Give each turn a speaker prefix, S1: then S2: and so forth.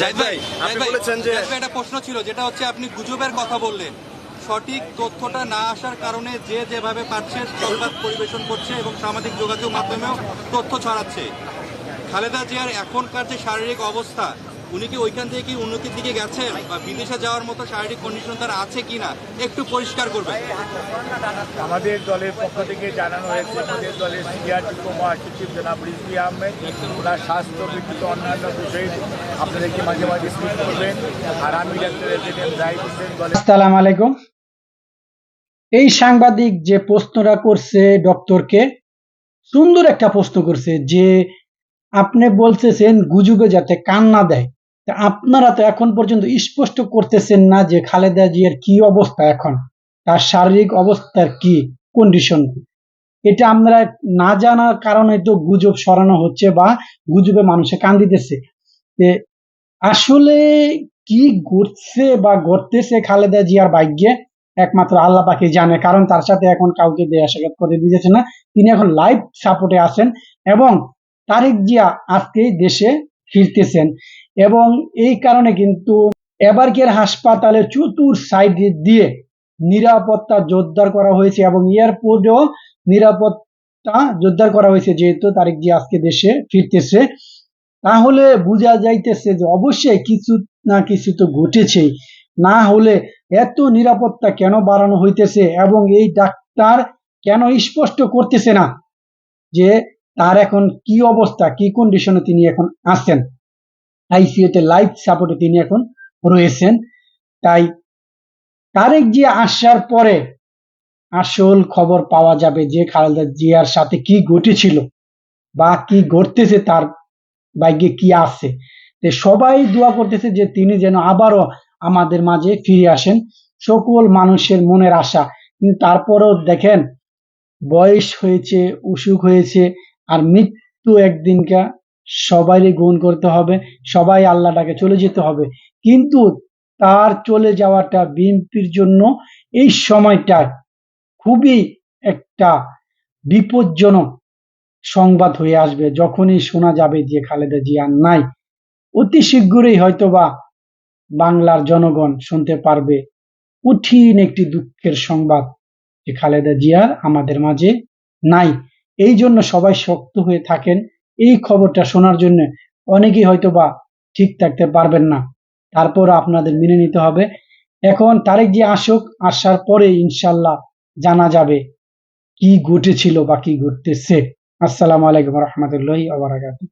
S1: জাহিদ ভাই
S2: আপনি বলেছেন যে-
S1: একটা প্রশ্ন ছিল যেটা হচ্ছে আপনি গুজবের কথা বললেন। সঠিক তথ্যটা না আসার কারণে যে যেভাবে পাচ্ছে সংবাদ পরিবেশন করছে এবং সামাজিক যোগাযোগ মাধ্যমেও তথ্য ছড়াচ্ছে। খালেদা জিয়ার এখনকার যে শারীরিক অবস্থা উনি কি ওইখান থেকে কি উন্নতির দিকে গেছেন? বা বিদেশে যাওয়ার মতো শারীরিক কন্ডিশন তার আছে কিনা? একটু পরিষ্কার করবেন।
S3: আমাদের দলের পক্ষ থেকে জানানো হয়েছে আমাদের দলের সিআরটি মহাসচিব জনাব রিজভি আহমেদ ওনার স্বাস্থ্য ব্যতীত অন্যান্য বিষয়ে আপনাদেরকে মাঝে মাঝে স্মিট করবেন। আর আমি ডাক্তার
S4: আসসালামু আলাইকুম। এই সাংবাদিক যে প্রশ্নটা করছে ডক্টরকে সুন্দর একটা প্রশ্ন করছে যে আপনি বলতেছেন গুজবে যাতে কান্না দেয়। আপনারা তো এখন পর্যন্ত স্পষ্ট করতেছেন না যে খালেদা জিয়ার কি অবস্থা এখন, তার শারীরিক অবস্থার কি কন্ডিশন এটা আমরা না জানার কারণে তো গুজব সরানো হচ্ছে বা গুজবে মানুষে কান দিতেছে। আসলে কি ঘটছে বা ঘটতেছে খালেদা জিয়ার ভাগ্যে, একমাত্র আল্লাহ পাকে জানে, কারণ তার সাথে এখন কাউকে দেয়া সাক্ষাৎ করে দিতেছে না। তিনি এখন লাইভ সাপোর্টে আছেন এবং তারেক জিয়া আজকে দেশে ফিরতেছেন। এবং এই কারণে কিন্তু এবারকের হাসপাতালের চতুর সাইড দিয়ে নিরাপত্তা জোরদার করা হয়েছে এবং এয়ারপোর্টেও নিরাপত্তা জোরদার করা হয়েছে যেহেতু তারেক জিয়া আজকে দেশে ফিরতেছে। তাহলে বোঝা যাইতেছে যে অবশ্যই কিছু না কিছু তো ঘটেছেই। না হলে এত নিরাপত্তা কেন বাড়ানো হইতেছে এবং এই ডাক্তার কেন স্পষ্ট করতেছে না যে তার এখন কি অবস্থা, কি কন্ডিশনে তিনি এখন আছেন? আইসিইউতে লাইফ সাপোর্টে তিনি এখন রয়েছেন। তাই তারেক জিয়া আসার পরে আসল খবর পাওয়া যাবে যে খালেদা জিয়ার সাথে কি ঘটেছিল বা কি ঘটতেছে তার ভাগ্যে কি আছে। সবাই দোয়া করতেছে যে তিনি যেন আবারও আমাদের মাঝে ফিরে আসেন। সকল মানুষের মনের আশা। কিন্তু তারপরেও দেখেন বয়স হয়েছে, অসুখ হয়েছে আর মৃত্যু একদিনকা সবাইকে গ্রহণ করতে হবে, সবাই আল্লাহটাকে চলে যেতে হবে। কিন্তু তার চলে যাওয়াটা বিএনপির জন্য এই সময়টা খুবই একটা বিপজ্জনক সংবাদ হয়ে আসবে। যখনই শোনা যাবে যে খালেদা জিয়া নাই, অতি শীঘ্রই হয়তোবা বাংলার জনগণ শুনতে পারবে কঠিন একটি দুঃখের সংবাদ যে খালেদা জিয়া আমাদের মাঝে নাই। এই জন্য সবাই শক্ত হয়ে থাকেন। এই খবরটা শোনার জন্য অনেকেই হয়তো বা ঠিক থাকতে পারবেন না। তারপর আপনাদের মেনে নিতে হবে। এখন তারেক যে আসুক, আসার পরে ইনশাল্লাহ জানা যাবে কি ঘটেছিল বা কি ঘটতেছে। আসসালামু আলাইকুম রহমতুল্লাহ আবরাকাতুহ